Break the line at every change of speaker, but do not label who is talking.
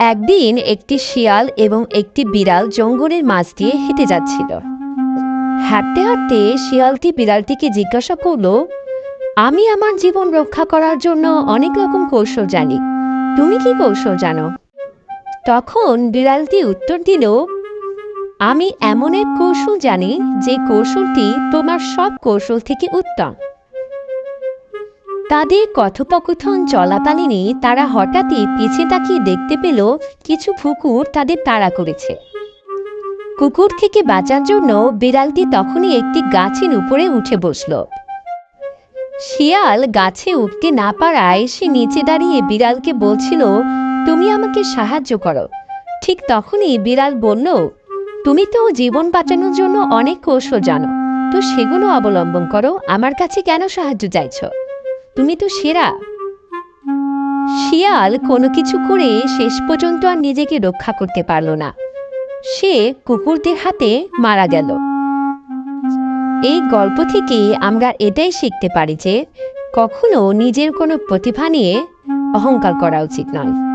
একদিন একটি শিয়াল এবং একটি বিড়াল জঙ্গলের মাছ দিয়ে হেঁটে যাচ্ছিল। হাঁটতে হাঁটতে শিয়ালটি বিড়ালটিকে জিজ্ঞাসা করল, আমি আমার জীবন রক্ষা করার জন্য অনেক রকম কৌশল জানি। তুমি কি কৌশল জানো? তখন বিড়ালটি উত্তর দিল, আমি এমন এক কৌশল জানি যে কৌশলটি তোমার সব কৌশল থেকে উত্তম। তাদের কথোপকথন চলাকালীনই তারা হঠাৎই পিছে তাকিয়ে দেখতে পেল কিছু কুকুর তাদের তাড়া করেছে। কুকুর থেকে বাঁচার জন্য বিড়ালটি তখনই একটি গাছের উপরে উঠে বসল। শিয়াল গাছে উঠতে না পারায় সে নিচে দাঁড়িয়ে বিড়ালকে বলছিল, তুমি আমাকে সাহায্য করো। ঠিক তখনই বিড়াল বলল, তুমি তো জীবন বাঁচানোর জন্য অনেক কৌশল জানো। তো সেগুলো অবলম্বন করো। আমার কাছে কেন সাহায্য চাইছো? তুমি তো সেরা। শিয়াল কোনো কিছু করে শেষ পর্যন্ত আর নিজেকে রক্ষা করতে পারল না। সে কুকুরদের হাতে মারা গেল। এই গল্প থেকে আমরা এটাই শিখতে পারি যে কখনো নিজের কোনো প্রতিভা নিয়ে অহংকার করা উচিত নয়।